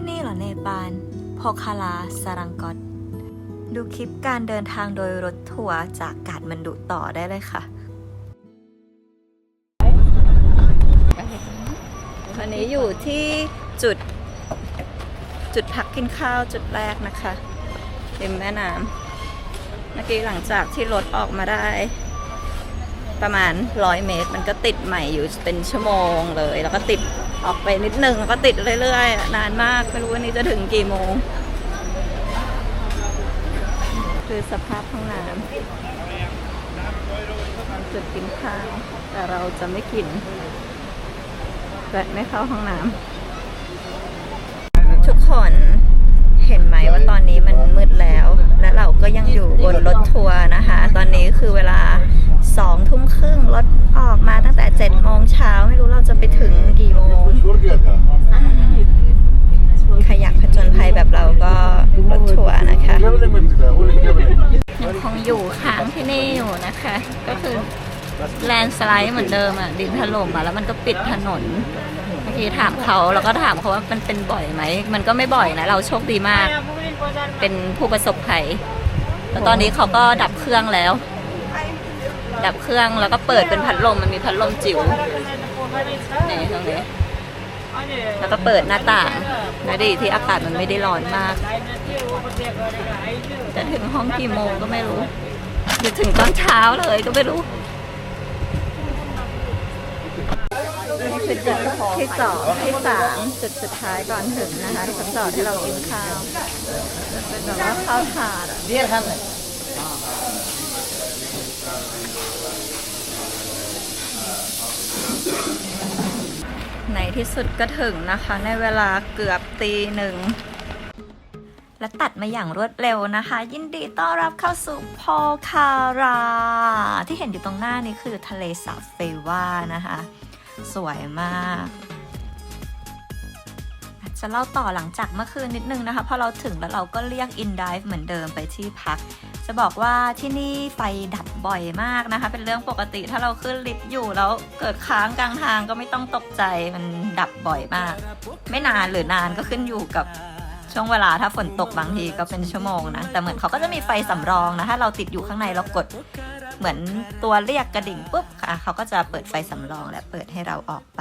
ที่นี่เหรอเนปาลโพคาลาสารังกอตดูคลิปการเดินทางโดยรถทัวร์จากกาดมันดุต่อได้เลยค่ะ วันนี้อยู่ที่จุด จุดพักกินข้าวจุดแรกนะคะริมแม่น้ำเมื่อกี้หลังจากที่รถออกมาได้ ประมาณร้อยเมตร มันก็ติดใหม่อยู่เป็นชั่วโมงเลย แล้วก็ติด ออกไปนิดนึงก็ติดเรื่อยๆ นานมากไม่รู้วันนี้จะถึงกี่โมง คือสภาพห้องน้ำจุดกินข้าวแต่เราจะไม่กินและไม่เข้าห้องน้ำทุกคนเห็นไหมว่าตอนนี้มันมืดแล้ว และเราก็ยังอยู่บนรถทัวร์นะคะ ตอนนี้คือเวลา สองทุ่มครึ่งรถออกมาตั้งแต่เจ็ดโมงเช้าไม่รู้เราจะไปถึงกี่โมงใครอยากผจญภัยแบบเราก็รถทัวร์นะคะยังคงอยู่ค้างที่นี่อยู่นะคะ ก็คือแลนด์สไลด์เหมือนเดิมอะ ดินถล่มอะแล้วมันก็ปิดถนนเมื่อกี้ถามเขาแล้วก็ถามเขาว่ามันเป็นบ่อยไหม มันก็ไม่บ่อยนะ เราโชคดีมาก เป็นผู้ประสบภัยแล้วตอนนี้เขาก็ดับเครื่องแล้ว ดับเครื่องแล้วก็เปิดเป็นพัดลมมันมีพัดลมจิ๋วนี่ตรงนี้แล้วก็เปิดหน้าต่างและดีที่อากาศมันไม่ได้ร้อนมาก จะถึงห้องกี่โมงก็ไม่รู้หรือถึงตอนเช้าเลยก็ไม่รู้นี่คือจุดที่สองที่สามจุดสุดท้ายก่อนถึงนะคะที่เขาจอดให้เรากินข้าวจะเป็นแบบว่าข้าวถาดอะ ในที่สุดก็ถึงนะคะ ในเวลาเกือบตีหนึ่ง และตัดมาอย่างรวดเร็วนะคะ ยินดีต้อนรับเข้าสู่พอคารา ที่เห็นอยู่ตรงหน้านี้คือทะเลสาบเฟว่านะคะ สวยมากจะเล่าต่อหลังจากเมื่อคืนนิดนึงนะคะพอเราถึงแล้วเราก็เรียกอินดิฟเหมือนเดิมไปที่พัก จะบอกว่าที่นี่ไฟดับบ่อยมากนะคะ เป็นเรื่องปกติถ้าเราขึ้นลิฟต์อยู่แล้วเกิดค้างกลางทางก็ไม่ต้องตกใจมันดับบ่อยมาก ไม่นานหรือนานก็ขึ้นอยู่กับช่วงเวลาถ้าฝนตกบางทีก็เป็นชั่วโมงนะ แต่เหมือนเขาก็จะมีไฟสำรองนะ ถ้าเราติดอยู่ข้างในเรากดเหมือนตัวเรียกกระดิ่งปุ๊บค่ะเขาก็จะเปิดไฟสำรองและเปิดให้เราออกไป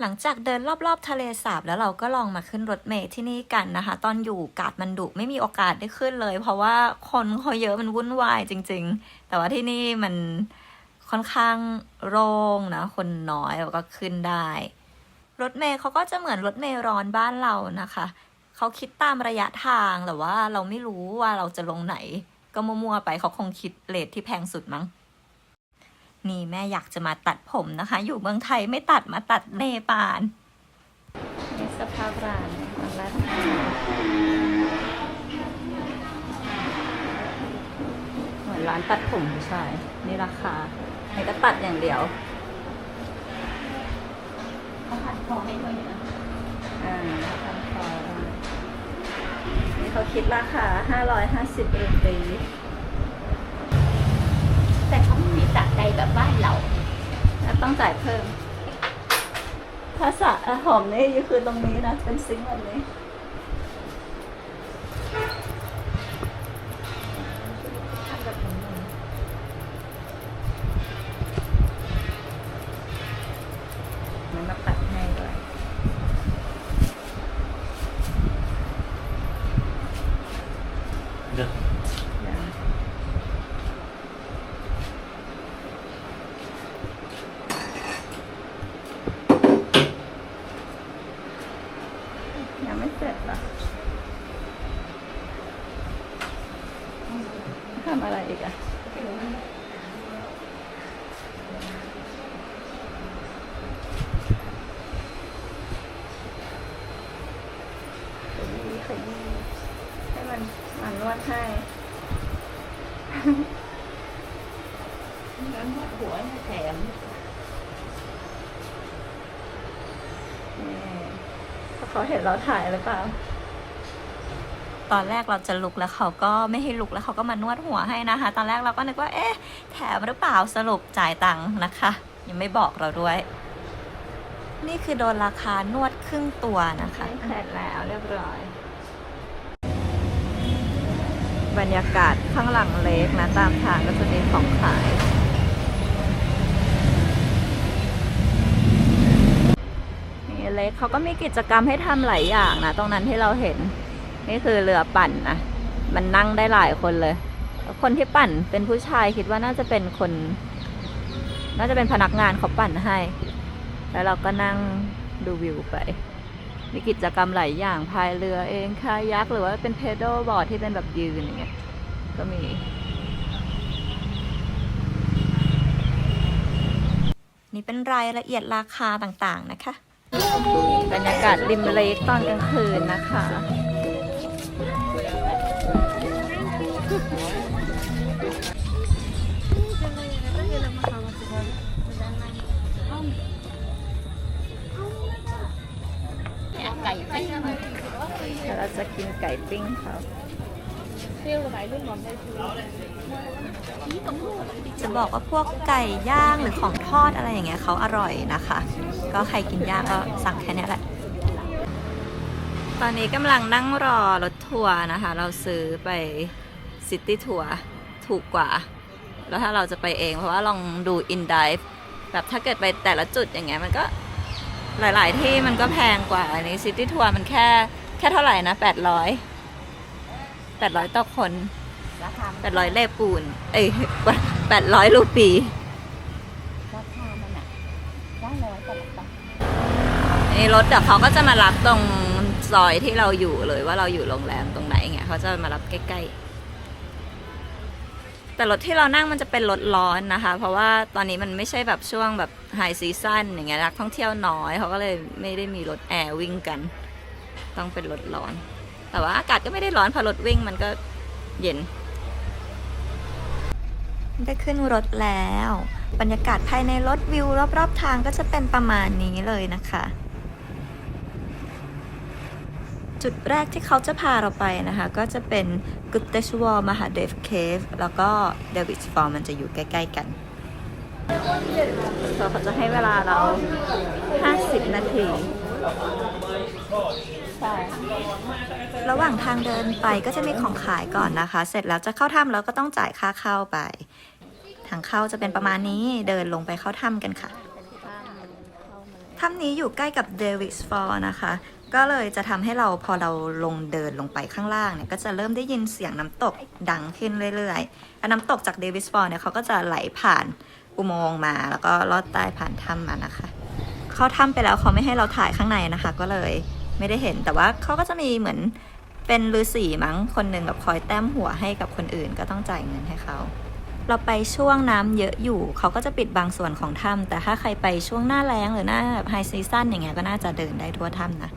หลังจากเดินรอบๆทะเลสาบแล้วเราก็ลองมาขึ้นรถเมล์ที่นี่กันนะคะ ตอนอยู่กาดมันดุไม่มีโอกาสได้ขึ้นเลย เพราะว่าคนเขาเยอะมันวุ่นวายจริง ๆ แต่ว่าที่นี่มันค่อนข้างโล่งนะ คนน้อยแล้วก็ขึ้นได้ รถเมล์เขาก็จะเหมือนรถเมล์ร้อนบ้านเรานะคะเขาคิดตามระยะทางแต่ว่าเราไม่รู้ว่าเราจะลงไหน ก็มั่วๆไปเขาคงคิดเลทที่แพงสุดมั้ง นี่แม่อยากจะมาตัดผมนะคะ อยู่เมืองไทยไม่ตัดมาตัดเนปาลนี่สภาพร้านตอนเหมือนร้านตัดผมผู้ชายนี่ราคาให้ก็ตัดอย่างเดียวเขาหัดคอให้ด้วยนะอ่าทำคอนี่เขาคิดราคา 550รูปี ไม่มีสระใดแบบบ้านเราแล้วต้องจ่ายเพิ่มภาษาหอมนี่คือตรงนี้นะ เป็นซิงค์แบบนี้ วดให้แล้วนวดหัวเนี่ยแถมนี่เพราะเขาเห็นเราถ่ายหรือเปล่า ตอนแรกเราจะลุกแล้วเขาก็ไม่ให้ลุกแล้วเขาก็มานวดหัวให้นะคะ ตอนแรกเราก็นึกว่า เอ๊ะ แถมหรือเปล่าสรุปจ่ายตังค์นะคะ ยังไม่บอกเราด้วย นี่คือโดนราคานวดครึ่งตัวนะคะเสร็จแล้วเรียบร้อย บรรยากาศข้างหลังเล็กนะ ตามทางก็จะมีของขาย นี่เล็กเขาก็มีกิจกรรมให้ทำหลายอย่างนะ ตรงนั้นที่เราเห็น นี่คือเรือปั่นนะ มันนั่งได้หลายคนเลย คนที่ปั่นเป็นผู้ชายคิดว่าน่าจะเป็นคน น่าจะเป็นพนักงานเขาปั่นให้ แล้วเราก็นั่งดูวิวไป มีกิจกรรมหลายอย่างพายเรือเองคายักหรือว่าเป็นเพด a ลบอร์ดที่เป็นแบบยืนอย่างเงี้ยก็มีนี่เป็นรายละเอียดราคาต่างๆนะคะ บรรยากาศริมเลกตอนกลางคืนนะคะเนี่ยไก่ปิ้ง เดี๋ยวเรา จะกินไก่ปิ้งเขาจะบอกว่าพวกไก่ย่างหรือของทอดอะไรอย่างเงี้ยเขาอร่อยนะคะ ก็ใครกินย่างก็สั่งแค่เนี้ยแหละ ตอนนี้กำลังนั่งรอรถทัวร์นะคะ เราซื้อไปซิตี้ทัวร์ถูกกว่า แล้วถ้าเราจะไปเองเพราะว่าลองดูอินดิฟแบบถ้าเกิดไปแต่ละจุดอย่างเงี้ยมันก็หลาย ๆ ที่มันก็แพงกว่าอันนี้ซิตี้ทัวร์มันแค่ แค่เท่าไหร่นะ800 800ต่อคนราคา800เลปูน เอ้ย800รูปีราคามันอะได้ร้อยกว่าบาทนี่รถเดี๋ยวเขาก็จะมารับตรงซอยที่เราอยู่เลยว่าเราอยู่โรงแรมตรงไหนเงี้ยเขาจะมารับใกล้ๆ แต่รถที่เรานั่งมันจะเป็นรถร้อนนะคะ เพราะว่าตอนนี้มันไม่ใช่แบบช่วงแบบไฮซีซั่นอย่างเงี้ยนักท่องเที่ยวน้อยเขาก็เลยไม่ได้มีรถแอร์วิ่งกัน ต้องเป็นรถร้อน แต่ว่าอากาศก็ไม่ได้ร้อนเพราะรถวิ่งมันก็เย็นได้ขึ้นรถแล้ว บรรยากาศภายในรถวิวรอบๆทางก็จะเป็นประมาณนี้เลยนะคะ จุดแรกที่เขาจะพาเราไปนะคะ ก็จะเป็นกุตเตชวอมหาเดฟเคฟแล้วก็เดวิดฟอร์มันจะอยู่ใกล้ ๆ กันเขาจะให้เวลาเรา 50 นาที ใช่ระหว่างทางเดินไปก็จะมีของขายก่อนนะคะ เสร็จแล้วจะเข้าถ้ำแล้วก็ต้องจ่ายค่าเข้าไป ทางเข้าจะเป็นประมาณนี้เดินลงไปเข้าถ้ำกันค่ะถ้ำนี้อยู่ใกล้กับเดวิสฟอร์นะคะ ก็เลยจะทำให้เราพอเราลงเดินลงไปข้างล่างเนี่ยก็จะเริ่มได้ยินเสียงน้ำตกดังขึ้นเรื่อยๆอน้ำตกจากเดวิสฟอร์เนี่ยเขาก็จะไหลผ่านอุโมงค์มา แล้วก็ลอดใต้ผ่านถ้ำมานะคะ เข้าถ้ำไปแล้วเขาไม่ให้เราถ่ายข้างในนะคะ ก็เลย ไม่ได้เห็น แต่ว่าเขาก็จะมีเหมือนเป็นฤาษีมั้งคนหนึ่งแบบคอยแต้มหัวให้กับคนอื่นก็ต้องจ่ายเงินให้เขา เราไปช่วงน้ำเยอะอยู่ เขาก็จะปิดบางส่วนของถ้ำแต่ถ้าใครไปช่วงหน้าแล้งหรือหน้าไฮซีซั่นอย่างเงี้ยก็น่าจะเดินได้ทั่วถ้ำนะ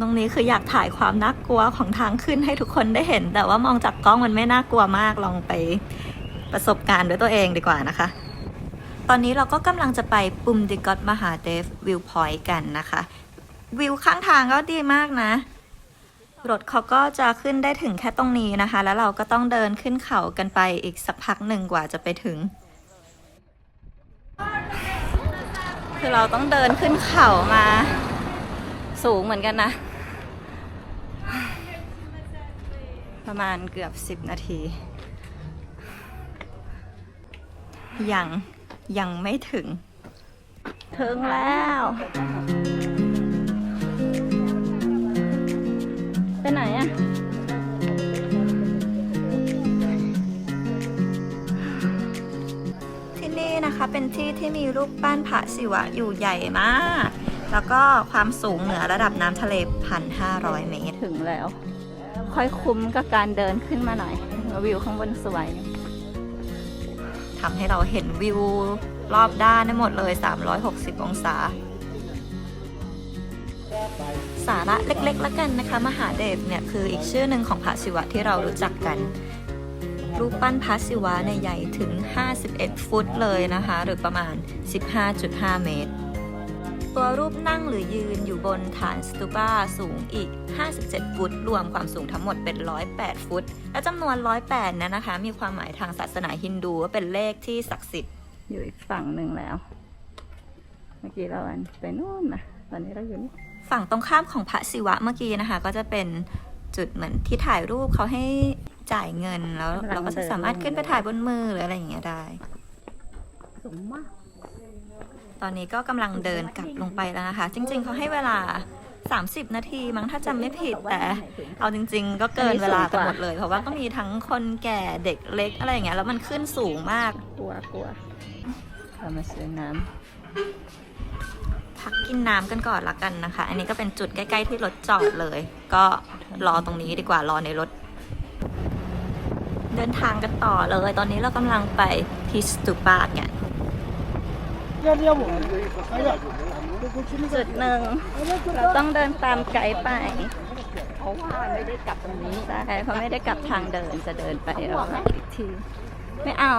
ตรงนี้คืออยากถ่ายความน่ากลัวของทางขึ้นให้ทุกคนได้เห็น แต่ว่ามองจากกล้องมันไม่น่ากลัวมากลองไปประสบการณ์ด้วยตัวเองดีกว่านะคะ ตอนนี้เราก็กำลังจะไปปุ่มดิกอตมหาเดฟวิวพอยต์กันนะคะ วิวข้างทางก็ดีมากนะ รถเขาก็จะขึ้นได้ถึงแค่ตรงนี้นะคะ แล้วเราก็ต้องเดินขึ้นเขากันไปอีกสักพักหนึ่งกว่าจะไปถึง คือเราต้องเดินขึ้นเขามา สูงเหมือนกันนะ ประมาณเกือบสิบนาที ยังยังไม่ถึง ถึงแล้ว ไปไหนอะที่นี่นะคะเป็นที่ที่มีรูปปั้นพระศิวะอยู่ใหญ่มาก แล้วก็ความสูงเหนือระดับน้ำทะเลพันห้าร้อยเมตร ถึงแล้ว ค่อยคุ้มกับการเดินขึ้นมาหน่อย วิวข้างบนสวยทำให้เราเห็นวิวรอบด้านได้หมดเลย 360 องศา สาระเล็กๆแล้วกันนะคะมหาเดชเนี่ยคืออีกชื่อหนึ่งของพระศิวะที่เรารู้จักกัน รูปปั้นพระศิวะเนี่ยใหญ่ถึง 51 ฟุตเลยนะคะ หรือประมาณ 15.5 เมตร ตัวรูปนั่งหรือยืนอยู่บนฐานสตูปาสูงอีก 57 ฟุต รวมความสูงทั้งหมดเป็น 108 ฟุต และจำนวน 108นั้นนะคะ มีความหมายทางศาสนาฮินดูว่าเป็นเลขที่ศักดิ์สิทธิ์อยู่อีกฝั่งหนึ่งแล้ว เมื่อกี้เราอันไปนู่นนะตอนนี้เราอยู่นี่ ฝั่งตรงข้ามของพระศิวะเมื่อกี้นะคะ ก็จะเป็นจุดเหมือนที่ถ่ายรูปเขาให้จ่ายเงินแล้ว เราก็จะสามารถขึ้นไปถ่ายบนมือหรืออะไรอย่างเงี้ยได้ สูงมาก ตอนนี้ก็กำลังเดินกลับลงไปแล้วนะคะ จริง ๆเขาให้เวลา 30 นาทีมั้งถ้าจำไม่ผิดแต่ เอาจริง ๆ ก็เกินเวลากันหมดเลย เพราะว่าก็มีทั้งคนแก่เด็กเล็กอะไรอย่างเงี้ยแล้วมันขึ้นสูงมากกลัวกลัวเรามาซื้อน้ำ พักกินน้ำกันก่อนละกันนะคะ อันนี้ก็เป็นจุดใกล้ๆที่รถจอดเลย ก็รอตรงนี้ดีกว่ารอในรถ เดินทางกันต่อเลย ตอนนี้เรากำลังไปที่สตูปาดกันำจุดหนึ่งเราต้องเดินตามไกด์ไปเพราะว่าไม่ได้กลับตรงนี้ใช่เพราะไม่ได้กลับทางเดินจะเดินไปแล้เราวอีกที ไม่เอา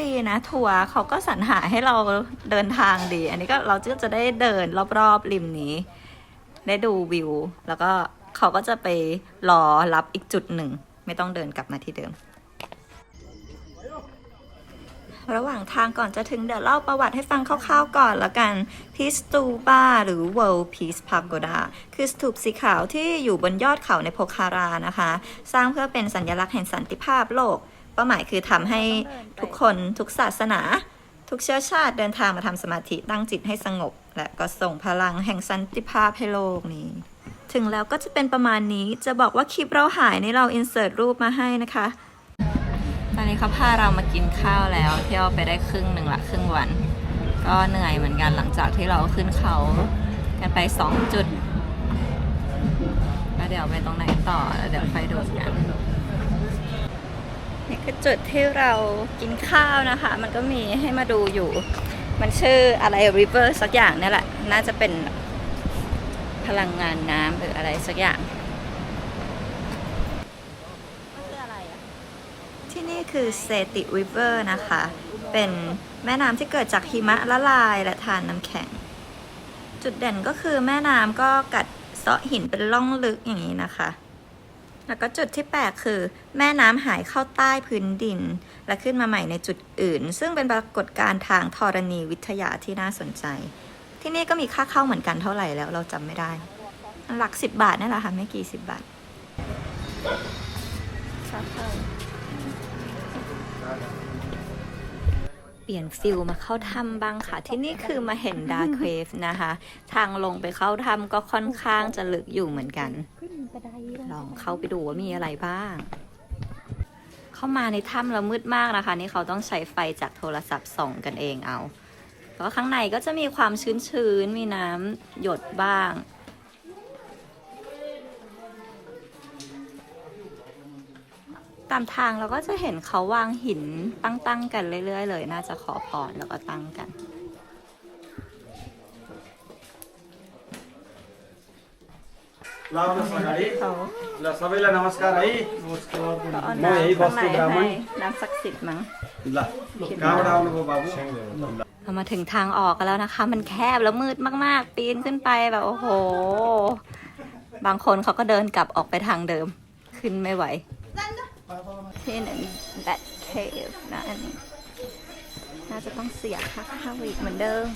ดีนะทัวร์เขาก็สรรหาให้เราเดินทางดี อันนี้ก็เราก็จะได้เดินรอบๆริมนี้ ได้ดูวิว แล้วก็เขาก็จะไปรอรับอีกจุดหนึ่ง ไม่ต้องเดินกลับมาที่เดิม ระหว่างทางก่อนจะถึงเดี๋ยวเล่าประวัติให้ฟังคร่าวๆก่อนละกันที่สตูปาหรือ World Peace Pagoda คือสถูปสีขาวที่อยู่บนยอดเขาในโพคารานะคะ สร้างเพื่อเป็นสัญลักษณ์แห่งสันติภาพโลก ป้าหมายคือทำให้ทุกคนทุกศาสนา ทุกเชื้อชาติเดินทางมาทำสมาธิตั้งจิตให้สงบ และก็ส่งพลังแห่งสันติภาพให้โลกนี้ ถึงแล้วก็จะเป็นประมาณนี้จะบอกว่าคลิปเราหายนี่เราอินเสิร์ตรูปมาให้นะคะ ตอนนี้เขาพาเรามากินข้าวแล้ว เที่ยวไปได้ครึ่งหนึ่งละครึ่งวัน ก็เหนื่อยเหมือนกันหลังจากที่เราขึ้นเขากันไปสองจุดแล้วเดี๋ยวไปตรงไหนต่อแล้วเดี๋ยวไปดูกัน นี่คือจุดที่เรากินข้าวนะคะ มันก็มีให้มาดูอยู่ มันชื่ออะไร river สักอย่างเนี่ยแหละ น่าจะเป็นพลังงานน้ำหรืออะไรสักอย่างที่นี่คือเซติริเวอร์นะคะ เป็นแม่น้ำที่เกิดจากหิมะละลายและทานน้ำแข็ง จุดเด่นก็คือแม่น้ำก็กัดเซาะหินเป็นล่องลึกอย่างนี้นะคะ แล้วก็จุดที่แปลกคือ แม่น้ำหายเข้าใต้พื้นดิน และขึ้นมาใหม่ในจุดอื่น ซึ่งเป็นปรากฏการณ์ทางธรณีวิทยาที่น่าสนใจ ที่นี่ก็มีค่าเข้าเหมือนกันเท่าไหร่แล้วเราจำไม่ได้ หลักสิบบาทนั่นแหละค่ะไม่กี่สิบบาทค่าเข้าเปลี่ยนฟิลมาเข้าถ้ำบ้างค่ะ ที่นี่คือมาเห็นดาร์เคฟนะคะ ทางลงไปเข้าถ้ำก็ค่อนข้างจะลึกอยู่เหมือนกัน ลองเข้าไปดูว่ามีอะไรบ้าง เข้ามาในถ้ำแล้วมืดมากนะคะ นี่เขาต้องใช้ไฟจากโทรศัพท์ส่องกันเองเอา เพราะข้างในก็จะมีความชื้นๆ มีน้ำหยดบ้าง ตามทางเราก็จะเห็นเขาวางหินตั้งๆกันเรื่อยๆ เลย น่าจะขอพรแล้วก็ตั้งกัน ल आउनुहोस् अगाडि เขา ल सबैलाई नमस्कार है เขาเอา म यही น้ำข้างใน बस्छु ब्राह्मण ให้น้ำศักดิ์สิทธิ์มั้ง ल कहाँबाट आउनुभयो बाबु เรามาถึงทางออกกันแล้วนะคะ มันแคบแล้วมืดมากๆ ปีนขึ้นไปแบบโอ้โห บางคนเขาก็เดินกลับออกไปทางเดิม ขึ้นไม่ไหว ที่หนึ่งแบทเคฟนะอันนี้ น่าจะต้องเสียค่าเข้าอีกเหมือนเดิม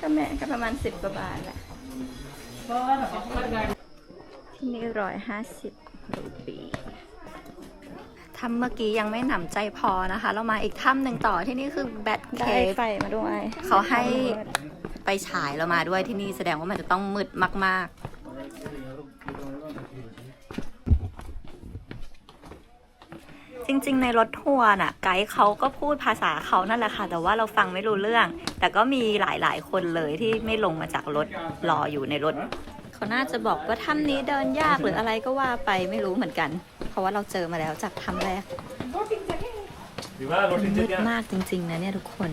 ก็แม่ก็ประมาณสิบกว่าบาทแหละที่นี่ร้อยห้าสิบรูปีถ้ำเมื่อกี้ยังไม่หนำใจพอนะคะ เรามาอีกถ้ำหนึ่งต่อที่นี่คือแบทเคได้ฟไฟมาด้วย เขาให้ไปฉายเรามาด้วยที่นี่แสดงว่ามันจะต้องมืดมาก ๆ จริง ๆ ในรถทัวร์น่ะไกด์เขาก็พูดภาษาเขานั่นแหละค่ะ แต่ว่าเราฟังไม่รู้เรื่อง แต่ก็มีหลายๆ คนเลยที่ไม่ลงมาจากรถรออยู่ในรถ เขาน่าจะบอกว่าถ้ำนี้เดินยากหรืออะไรก็ว่าไปไม่รู้เหมือนกัน เพราะว่าเราเจอมาแล้วจากถ้ำแรกมันมืดมากจริงๆนะเนี่ยทุกคน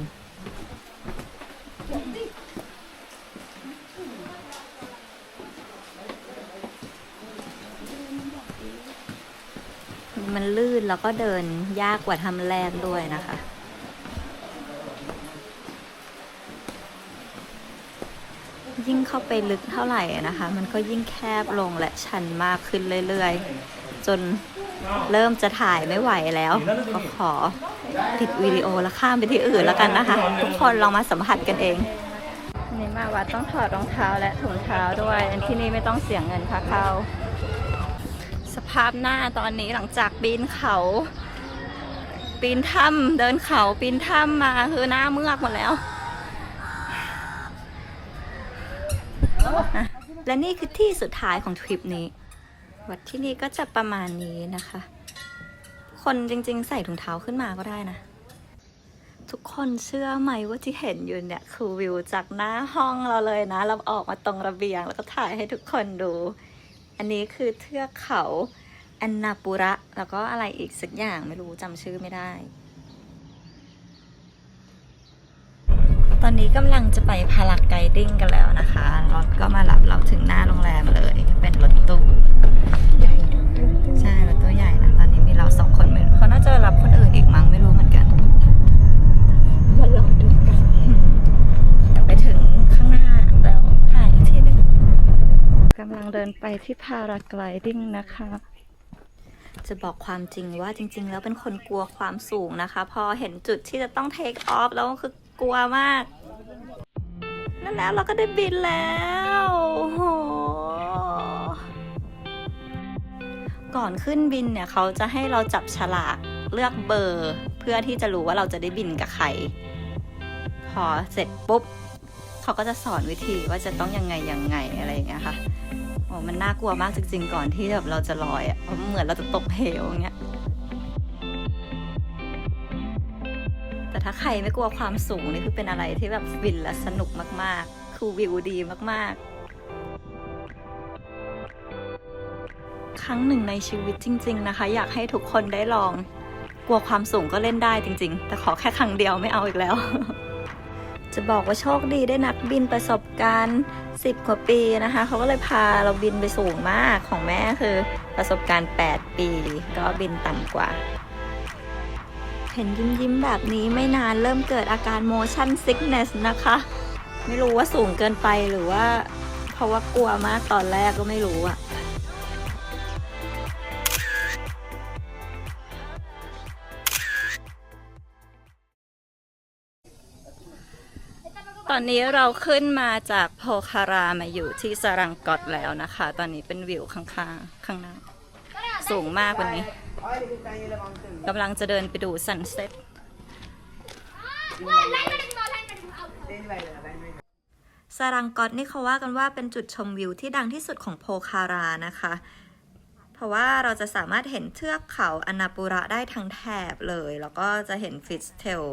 มันลื่นแล้วก็เดินยากกว่าทำแรกด้วยนะคะยิ่งเข้าไปลึกเท่าไหร่นะคะ มันก็ยิ่งแคบลงและชันมากขึ้นเรื่อยๆ จนเริ่มจะถ่ายไม่ไหวแล้ว ก็ขอปิดวิดีโอแล้วข้ามไปที่อื่นแล้วกันนะคะ ทุกคนลองมาสัมผัสกันเองนนี้มาวัดต้องถอดรองเท้าและถุงเท้าด้วย อันที่นี่ไม่ต้องเสียงเงินค่าเข้า สภาพหน้าตอนนี้หลังจากปีนเขา ปีนถ้ำเดินเขาปีนถ้ำมาคือหน้าเมือกหมดแล้ว และนี่คือที่สุดท้ายของทริปนี้ วัดที่นี่ก็จะประมาณนี้นะคะ คนจริงๆใส่ถุงเท้าขึ้นมาก็ได้นะ ทุกคนเชื่อไหมว่าที่เห็นอยู่เนี่ยคือวิวจากหน้าห้องเราเลยนะ เราออกมาตรงระเบียงแล้วก็ถ่ายให้ทุกคนดู อันนี้คือเทือกเขาอันนาปุระ แล้วก็อะไรอีกสักอย่างไม่รู้จำชื่อไม่ได้ ตอนนี้กำลังจะไปพาราไกดิ้งกันแล้วนะคะ รถก็มารับเราถึงหน้าโรงแรมเลย เป็นรถตู้ใช่รถตู้ใหญ่นะ ตอนนี้มีเราสองคนไม่รู้เขาน่าจะรับคนอื่นอีกมั้งไม่รู้เหมือนกัน มารอดูกันเดี๋ยวไปถึง กำลังเดินไปที่พาราไกลดิ้งนะคะ จะบอกความจริงว่าจริง ๆ แล้วเป็นคนกลัวความสูงนะคะ พอเห็นจุดที่จะต้องเทคออฟแล้วคือกลัวมาก นั่นแล้วเราก็ได้บินแล้วโอ้โหก่อนขึ้นบินเนี่ยเขาจะให้เราจับฉลากเลือกเบอร์ เพื่อที่จะรู้ว่าเราจะได้บินกับใคร พอเสร็จปุ๊บ เขาก็จะสอนวิธีว่าจะต้องยังไงยังไงอะไรอย่างเงี้ยค่ะ มันน่ากลัวมากจริง ๆ ก่อนที่แบบเราจะลอยอะเพราะเหมือนเราจะตกเหวอย่างเงี้ยแต่ถ้าใครไม่กลัวความสูงนี่คือเป็นอะไรที่แบบฟินและสนุกมากๆ คือวิวดีมากๆ ครั้งหนึ่งในชีวิตจริง ๆ นะคะ อยากให้ทุกคนได้ลอง กลัวความสูงก็เล่นได้จริง ๆ แต่ขอแค่ครั้งเดียวไม่เอาอีกแล้ว จะบอกว่าโชคดีได้นักบินประสบการณ์ 10 กว่าปีนะคะ เขาก็เลยพาเราบินไปสูงมากของแม่คือประสบการณ์ 8 ปี ก็บินต่ำกว่า เห็นยิ้มยิ้มๆแบบนี้ไม่นานเริ่มเกิดอาการ motion sickness นะคะ ไม่รู้ว่าสูงเกินไปหรือว่า เพราะว่ากลัวมากตอนแรกก็ไม่รู้อะ ตอนนี้เราขึ้นมาจากโพคารามาอยู่ที่สรังกอตแล้วนะคะ ตอนนี้เป็นวิวข้างๆ ข้างหน้า สูงมากวันนี้กำลังจะเดินไปดูซันเซ็ตซารังกอตนี่เขาว่ากันว่าเป็นจุดชมวิวที่ดังที่สุดของโพคารานะคะ เพราะว่าเราจะสามารถเห็นเทือกเขาอนาปูระได้ทั้งแถบเลย แล้วก็จะเห็นฟิสเทล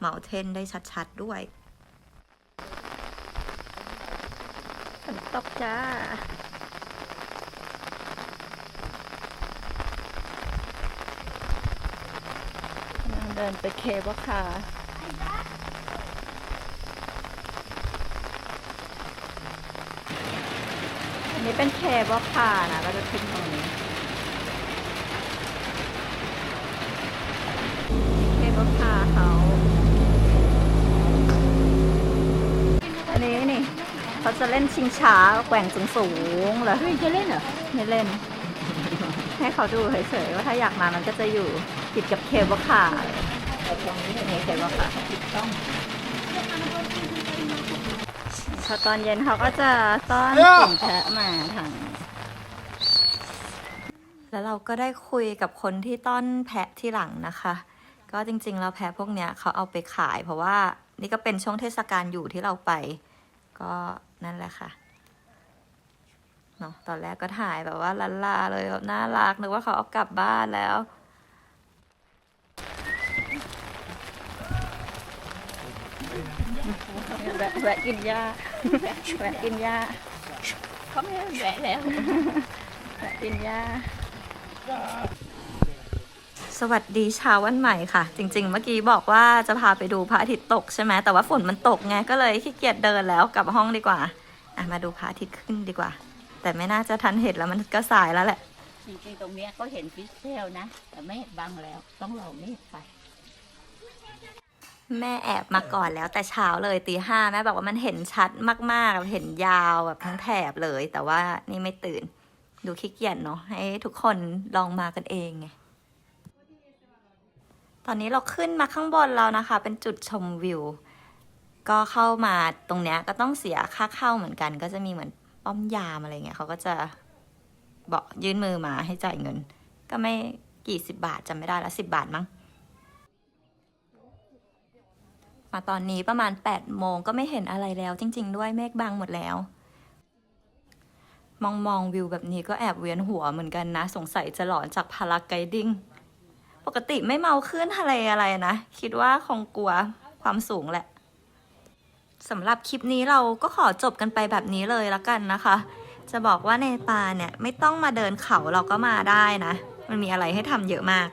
เมลเทนได้ชัดๆด้วย ฝนตกจ้าเดินไปเคเบิลคาร์อันนี้เป็นเคเบิลคาร์นะเราจะขึ้นตรงนี้เคเบิลคาร์เขา อันนี้นี่เขาจะเล่นชิงช้าแกว่งสูงสูงๆเหรอเฮ้ยจะเล่นเหรอไม่เล่น ให้เขาดูเฉยๆว่าถ้าอยากมามันก็จะอยู่ติดกับเคเบิลคาร์ตรงนี้นี่เคเบิลคาร์ติดต้องพอตอนเย็นเขาก็จะต้อนกลุ่มแพะมาทางแล้วเราก็ได้คุยกับคนที่ต้อนแพะที่หลังนะคะ ก็จริงๆแล้วแพะพวกเนี้ยเขาเอาไปขาย เพราะว่านี่ก็เป็นช่วงเทศกาลอยู่ที่เราไป ก็นั่นแหละค่ะเนาะตอนแรกก็ถ่ายแบบว่าลันลาเลยแบบน่ารักนึกว่าเขาเอากลับบ้านแล้วแวะแวะกินหญ้าแวะกินหญ้าเขาไม่แวะแล้วแวะกินหญ้า สวัสดีเช้าวันใหม่ค่ะ จริง ๆ เมื่อกี้บอกว่าจะพาไปดูพระอาทิตย์ตกใช่ไหมแต่ว่าฝนมันตกไงก็เลยขี้เกียจเดินแล้วกลับห้องดีกว่าอะมาดูพระอาทิตย์ขึ้นดีกว่า แต่ไม่น่าจะทันเห็นแล้วมันก็สายแล้วแหละ จริงๆตรงเนี้ยก็เห็นฟิชเทลนะ แต่เมฆบังแล้ว ต้องรอเมฆไป แม่แอบมาก่อนแล้วแต่เช้าเลยตีห้าแม่บอกว่ามันเห็นชัดมากๆเห็นยาวแบบทั้งแถบเลย แต่ว่านี่ไม่ตื่น ดูขี้เกียจเนาะให้ทุกคนลองมากันเองไง ตอนนี้เราขึ้นมาข้างบนแล้วนะคะ เป็นจุดชมวิว ก็เข้ามาตรงเนี้ยก็ต้องเสียค่าเข้าเหมือนกัน ก็จะมีเหมือนป้อมยามอะไรเงี้ยเขาก็จะบอกยื่นมือมาให้จ่ายเงิน ก็ไม่กี่สิบบาทจำไม่ได้ละสิบบาทมั้งมาตอนนี้ประมาณ8ปดโมงก็ไม่เห็นอะไรแล้ว จริง ๆ ด้วยเมฆบังหมดแล้ว มองมองวิวแบบนี้ก็แอบเวียนหัวเหมือนกันนะ สงสัยจะหลอนจากพาราไกดิ้ง ปกติไม่เมาขึ้นทะเลอะไรนะ คิดว่าคงกลัวความสูงแหละสำหรับคลิปนี้เราก็ขอจบกันไปแบบนี้เลยละกันนะคะ จะบอกว่าในปาเนี่ยไม่ต้องมาเดินเขาเราก็มาได้นะ มันมีอะไรให้ทำเยอะมาก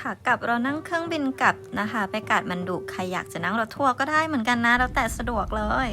ค่ะกลับเรานั่งเครื่องบินกลับนะคะ ไปกาดมันดุใครอยากจะนั่งรถทัวร์ก็ได้เหมือนกันนะ แล้วแต่สะดวกเลย